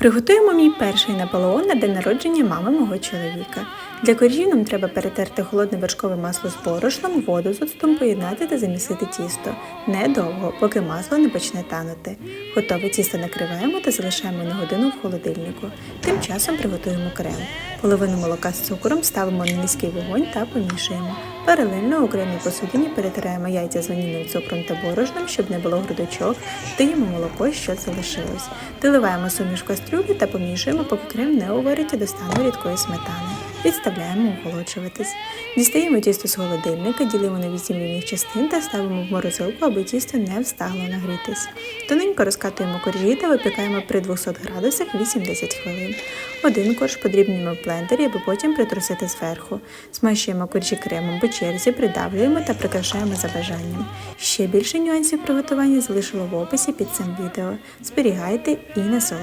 Приготуємо мій перший наполеон на день народження мами мого чоловіка. Для коржів нам треба перетерти холодне вершкове масло з борошном, воду з оцтом поєднати та замісити тісто. Недовго, поки масло не почне танути. Готове тісто накриваємо та залишаємо на годину в холодильнику. Тим часом приготуємо крем. Половину молока з цукром ставимо на низький вогонь та помішуємо. Паралельно у окремій посудині перетираємо яйця з ванільним цукром та борошном, щоб не було грудочок, додаємо молоко, що залишилось. Доливаємо суміш в кастрюлю та помішуємо, поки крем не увариться до стану рідкої сметани. Відставляємо охолоджуватись. Дістаємо тісто з холодильника, ділимо на 8 рівних частин та ставимо в морозилку, аби тісто не встигло нагрітись. Тоненько розкатуємо коржі та випікаємо при 200 градусах 8-10 хвилин. Один корж подрібнюємо в блендері, аби потім притрусити зверху. Смащуємо коржі кремом по черзі, придавлюємо та прикрашаємо за бажанням. Ще більше нюансів приготування залишила в описі під цим відео. Зберігайте і насолоджуйтесь.